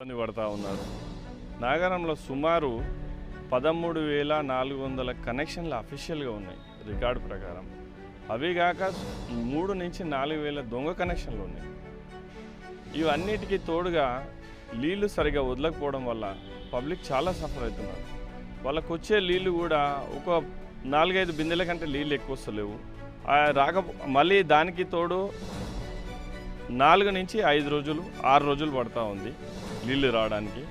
ఇబ్బంది పడతా ఉన్నారు. నాగారంలో సుమారు పదమూడు వేల నాలుగు వందల కనెక్షన్లు అఫీషియల్గా ఉన్నాయి రికార్డు ప్రకారం. అవి కాక మూడు నుంచి నాలుగు వేల దొంగ కనెక్షన్లు ఉన్నాయి. ఇవన్నిటికీ తోడుగా నీళ్ళు సరిగా వదలకపోవడం వల్ల పబ్లిక్ చాలా సఫర్ అవుతున్నారు. వాళ్ళకు వచ్చే నీళ్ళు కూడా ఒక నాలుగైదు బిందెల కంటే నీళ్ళు ఎక్కువ వస్తలేవు. ఆ రాక మళ్ళీ దానికి తోడు నాలుగు నుంచి ఐదు రోజులు ఆరు రోజులు పడతా ఉంది. నీళ్ళు రావడానికి.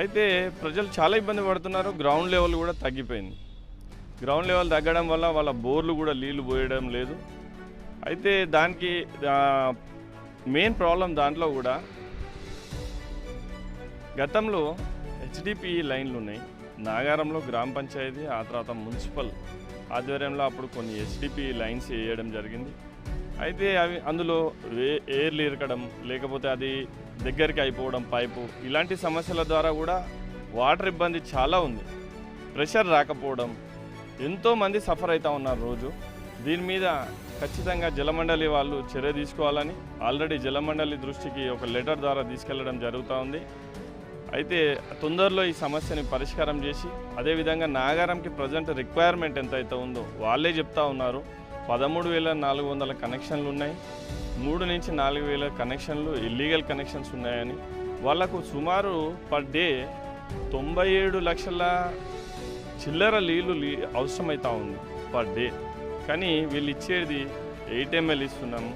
అయితే ప్రజలు చాలా ఇబ్బంది పడుతున్నారు. గ్రౌండ్ లెవెల్ కూడా తగ్గిపోయింది. గ్రౌండ్ లెవెల్ తగ్గడం వల్ల వాళ్ళ బోర్లు కూడా నీళ్ళు పోయడం లేదు. అయితే దానికి మెయిన్ ప్రాబ్లం దాంట్లో కూడా గతంలో హెచ్డిపిఈ లైన్లు ఉన్నాయి. నాగారంలో గ్రామ పంచాయతీ ఆ తర్వాత మున్సిపల్ ఆధ్వర్యంలో అప్పుడు కొన్ని హెచ్డిపిఈ లైన్స్ వేయడం జరిగింది. అయితే అవి అందులో ఏ- ఎయిర్లు ఇరకడం లేకపోతే అది దగ్గరికి అయిపోవడం పైపు ఇలాంటి సమస్యల ద్వారా కూడా వాటర్ ఇబ్బంది చాలా ఉంది. ప్రెషర్ రాకపోవడం ఎంతోమంది సఫర్ అవుతూ ఉన్నారు రోజు. దీని మీద ఖచ్చితంగా జలమండలి వాళ్ళు చర్య తీసుకోవాలని ఆల్రెడీ జలమండలి దృష్టికి ఒక లెటర్ ద్వారా తీసుకెళ్ళడం జరుగుతూ ఉంది. అయితే తొందరలో ఈ సమస్యని పరిష్కారం చేసి అదేవిధంగా నాగారంకి ప్రజెంట్ రిక్వైర్మెంట్ ఎంత అయితే ఉందో వాళ్ళే చెప్తా ఉన్నారు. పదమూడు వేల నాలుగు వందల కనెక్షన్లు ఉన్నాయి మూడు నుంచి నాలుగు వేల కనెక్షన్లు ఇల్లీగల్ కనెక్షన్స్ ఉన్నాయని. వాళ్ళకు సుమారు పర్ డే తొంభై ఏడు లక్షల చిల్లర నీళ్ళు లీ అవసరమవుతా ఉంది పర్ డే కానీ వీళ్ళు ఇచ్చేది ఎయిట్ ఎంఎల్ ఇస్తున్నాము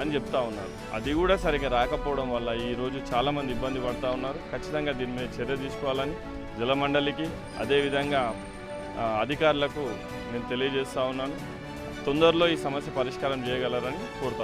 అని చెప్తా ఉన్నారు. అది కూడా సరిగ్గా రాకపోవడం వల్ల ఈరోజు చాలామంది ఇబ్బంది పడుతూ ఉన్నారు. ఖచ్చితంగా దీని మీద చర్య తీసుకోవాలని జలమండలికి అదేవిధంగా అధికారులకు నేను తెలియజేస్తా ఉన్నాను. తొందరలో ఈ సమస్య పరిష్కారం చేయగలరని కోరుతాను